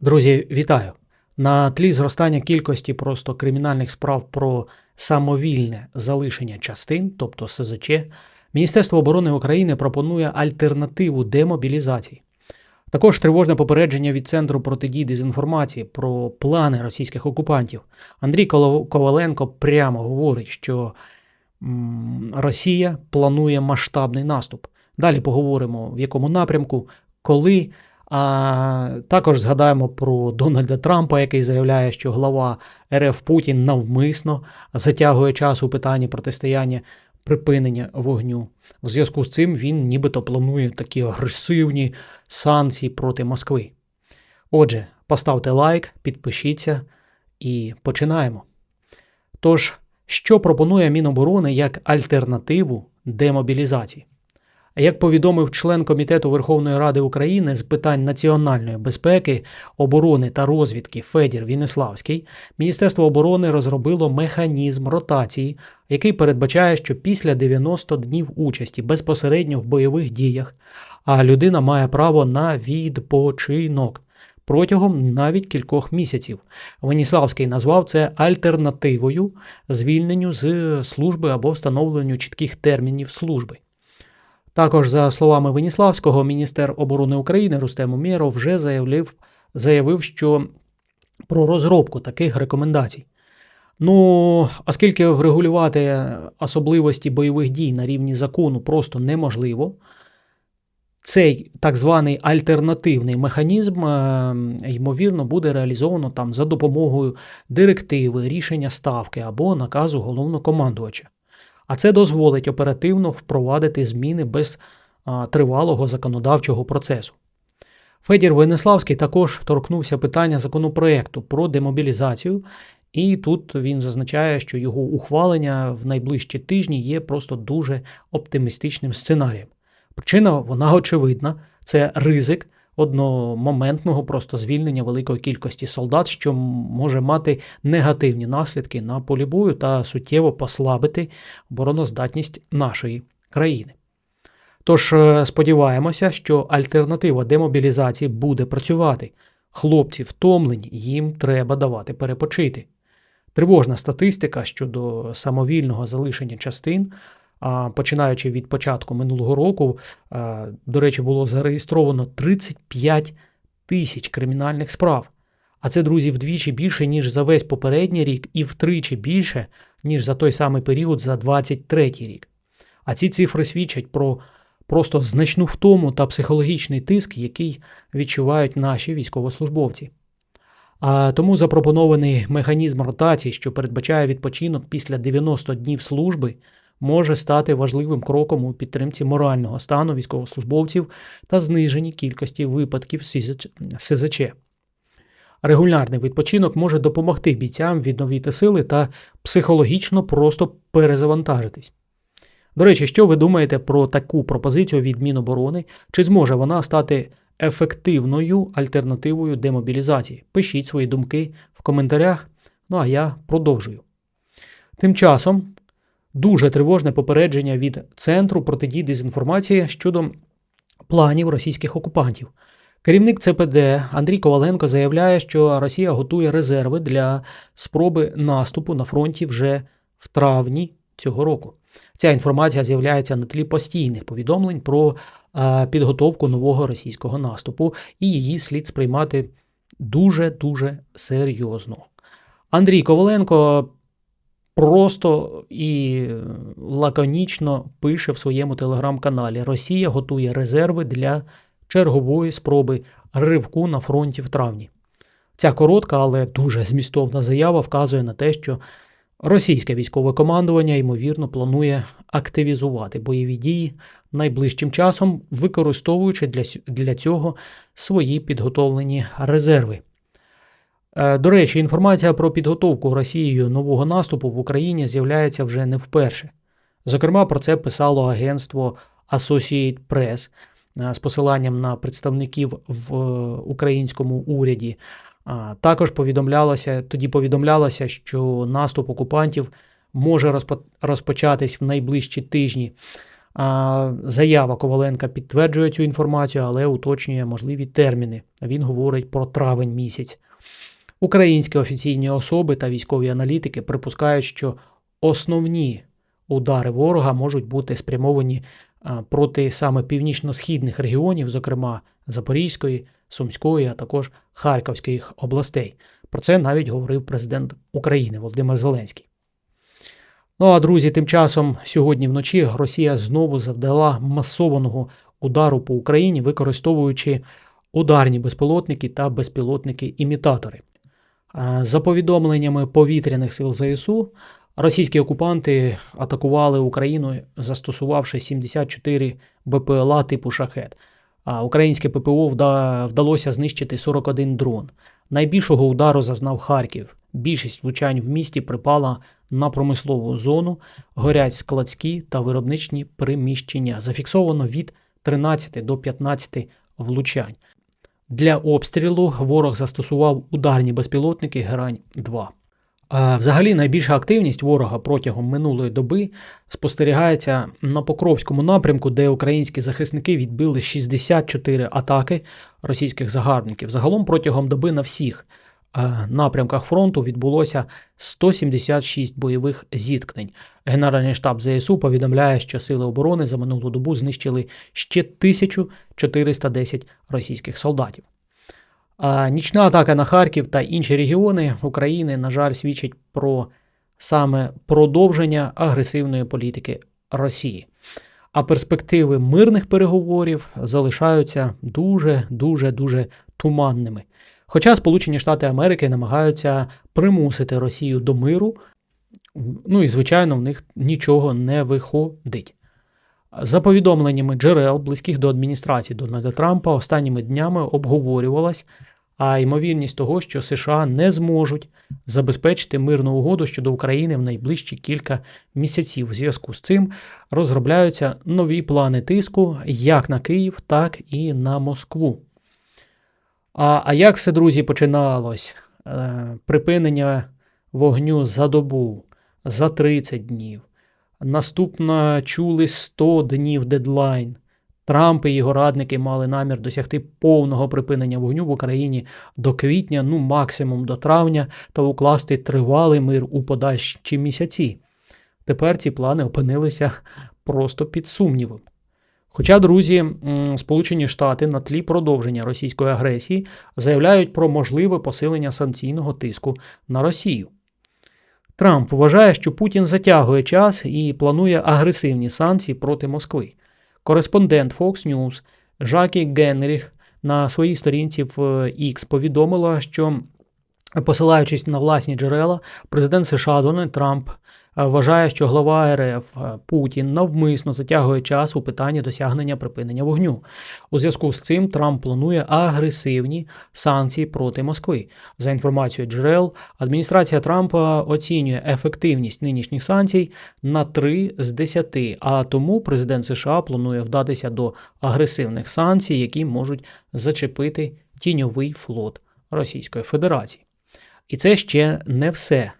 Друзі, вітаю! На тлі зростання кількості просто кримінальних справ про самовільне залишення частин, тобто СЗЧ, Міністерство оборони України пропонує альтернативу демобілізації. Також тривожне попередження від Центру протидії дезінформації про плани російських окупантів. Андрій Коваленко прямо говорить, що Росія планує масштабний наступ. Далі поговоримо, в якому напрямку, коли. А також згадаємо про Дональда Трампа, який заявляє, що глава РФ Путін навмисно затягує час у питанні протистояння припинення вогню. В зв'язку з цим він нібито планує такі агресивні санкції проти Москви. Отже, поставте лайк, підпишіться і починаємо. Тож, що пропонує Міноборони як альтернативу демобілізації? Як повідомив член Комітету Верховної Ради України з питань національної безпеки, оборони та розвідки Федір Віниславський, Міністерство оборони розробило механізм ротації, який передбачає, що після 90 днів участі безпосередньо в бойових діях, а людина має право на відпочинок протягом навіть кількох місяців. Веніславський назвав це альтернативою звільненню з служби або встановленню чітких термінів служби. Також, за словами Веніславського, міністр оборони України Рустем Умєров вже заявив, заявив, що про розробку таких рекомендацій. Ну, оскільки врегулювати особливості бойових дій на рівні закону просто неможливо, цей так званий альтернативний механізм, е, ймовірно, буде реалізовано там за допомогою директиви, рішення ставки або наказу головнокомандувача. А це дозволить оперативно впровадити зміни без тривалого законодавчого процесу. Федір Венеславський також торкнувся питання законопроекту про демобілізацію, і тут він зазначає, що його ухвалення в найближчі тижні є просто дуже оптимістичним сценарієм. Причина вона очевидна: це ризик одномоментного просто звільнення великої кількості солдат, що може мати негативні наслідки на полі бою та суттєво послабити обороноздатність нашої країни. Тож е, сподіваємося, що альтернатива демобілізації буде працювати. Хлопці втомлені, їм треба давати перепочити. Тривожна статистика щодо самовільного залишення частин, починаючи від початку минулого року, до речі, було зареєстровано 35 тисяч кримінальних справ. А це, друзі, вдвічі більше, ніж за весь попередній рік, і втричі більше, ніж за той самий період за 23 рік. А ці цифри свідчать про просто значну втому та психологічний тиск, який відчувають наші військовослужбовці. А тому запропонований механізм ротації, що передбачає відпочинок після 90 днів служби, може стати важливим кроком у підтримці морального стану військовослужбовців та зниженні кількості випадків СЗЧ. Регулярний відпочинок може допомогти бійцям відновити сили та психологічно просто перезавантажитись. До речі, що ви думаєте про таку пропозицію від Міноборони? Чи зможе вона стати ефективною альтернативою демобілізації? Пишіть свої думки в коментарях. Ну а я продовжую. Тим часом дуже тривожне попередження від Центру протидії дезінформації щодо планів російських окупантів. Керівник ЦПД Андрій Коваленко заявляє, що Росія готує резерви для спроби наступу на фронті вже в травні цього року. Ця інформація з'являється на тлі постійних повідомлень про е, підготовку нового російського наступу, і її слід сприймати дуже дуже серйозно. Андрій Коваленко просто і лаконічно пише в своєму телеграм-каналі: Росія готує резерви для чергової спроби ривку на фронті в травні. Ця коротка, але дуже змістовна заява вказує на те, що російське військове командування, ймовірно, планує активізувати бойові дії найближчим часом, використовуючи для, цього свої підготовлені резерви. Е, До речі, інформація про підготовку Росією нового наступу в Україні з'являється вже не вперше. Зокрема, про це писало агентство Associated Press е, з посиланням на представників в е, українському уряді. Також повідомлялося, тоді повідомлялося, що наступ окупантів може розпо- розпочатись в найближчі тижні. Заява Коваленка підтверджує цю інформацію, але уточнює можливі терміни. Він говорить про травень місяць. Українські офіційні особи та військові аналітики припускають, що основні удари ворога можуть бути спрямовані проти саме північно-східних регіонів, зокрема Запорізької, Сумської, а також Харківської областей. Про це навіть говорив президент України Володимир Зеленський. Ну а друзі, тим часом сьогодні вночі Росія знову завдала масованого удару по Україні, використовуючи ударні безпілотники та безпілотники-імітатори. За повідомленнями повітряних сил ЗСУ, російські окупанти атакували Україну, застосувавши 74 БПЛА типу шахет. А українське ППО вда- вдалося знищити 41 дрон. Найбільшого удару зазнав Харків. Більшість влучань в місті припала на промислову зону, горять складські та виробничні приміщення. Зафіксовано від 13 до 15 влучань. Для обстрілу ворог застосував ударні безпілотники Герань-2. А Взагалі найбільша активність ворога протягом минулої доби спостерігається на Покровському напрямку, де українські захисники відбили 64 атаки російських загарбників. Загалом протягом доби на всіх напрямках фронту відбулося 176 бойових зіткнень. Генеральний штаб ЗСУ повідомляє, що сили оборони за минулу добу знищили ще 1410 російських солдатів. А нічна атака на Харків та інші регіони України, на жаль, свідчить про саме продовження агресивної політики Росії. А перспективи мирних переговорів залишаються дуже дуже дуже туманними. Хоча Сполучені Штати Америки намагаються примусити Росію до миру, ну і звичайно, в них нічого не виходить. За повідомленнями джерел, близьких до адміністрації Дональда Трампа, останніми днями обговорювалась а ймовірність того, що США не зможуть забезпечити мирну угоду щодо України в найближчі кілька місяців. У зв'язку з цим розробляються нові плани тиску як на Київ, так і на Москву. А, а як все, друзі, починалось? Е, припинення вогню за добу, за 30 днів. Наступно чули 100 днів дедлайн. Трамп і його радники мали намір досягти повного припинення вогню в Україні до квітня, ну максимум до травня, та укласти тривалий мир у подальші місяці. Тепер ці плани опинилися просто під сумнівом. Хоча, друзі, Сполучені Штати на тлі продовження російської агресії заявляють про можливе посилення санкційного тиску на Росію. Трамп вважає, що Путін затягує час і планує агресивні санкції проти Москви. Кореспондент Fox News Жакі Генріх на своїй сторінці в X повідомила, що, посилаючись на власні джерела, президент США Дональд Трамп е, вважає, що глава РФ е, Путін навмисно затягує час у питанні досягнення припинення вогню. У зв'язку з цим Трамп планує агресивні санкції проти Москви. За інформацією джерел, адміністрація Трампа оцінює ефективність нинішніх санкцій на 3 з 10, а тому президент США планує вдатися до агресивних санкцій, які можуть зачепити тіньовий флот Російської Федерації. І це ще не все.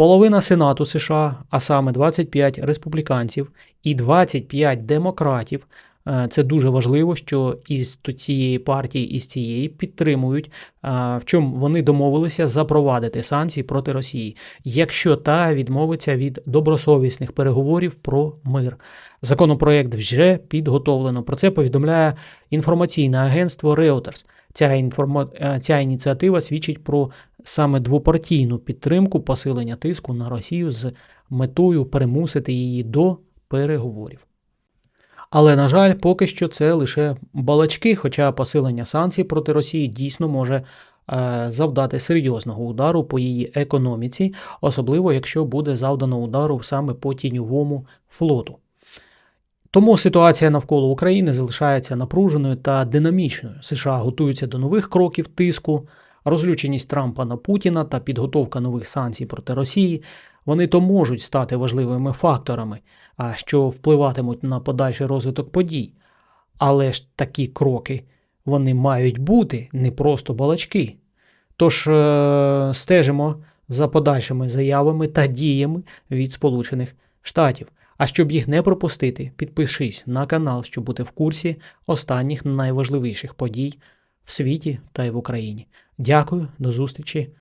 Половина Сенату США, а саме 25 республіканців і 25 демократів. е, Це дуже важливо, що із цієї партії і з цієї підтримують, е, в чому вони домовилися запровадити санкції проти Росії, якщо та відмовиться від добросовісних переговорів про мир. Законопроект вже підготовлено. Про це повідомляє інформаційне агентство Reuters. Ця, інформа... е, ця ініціатива свідчить про саме двопартійну підтримку посилення тиску на Росію з метою примусити її до переговорів. Але, на жаль, поки що це лише балачки, хоча посилення санкцій проти Росії дійсно може е, завдати серйозного удару по її економіці, особливо якщо буде завдано удару саме по тіньовому флоту. Тому ситуація навколо України залишається напруженою та динамічною. США готуються до нових кроків тиску, розлюченість Трампа на Путіна та підготовка нових санкцій проти Росії. Вони то можуть стати важливими факторами, а що впливатимуть на подальший розвиток подій. Але ж такі кроки вони мають бути не просто балачки. Тож е- стежимо за подальшими заявами та діями від Сполучених Штатів. А щоб їх не пропустити, підпишись на канал, щоб бути в курсі останніх найважливіших подій в світі та й в Україні. Дякую, до зустрічі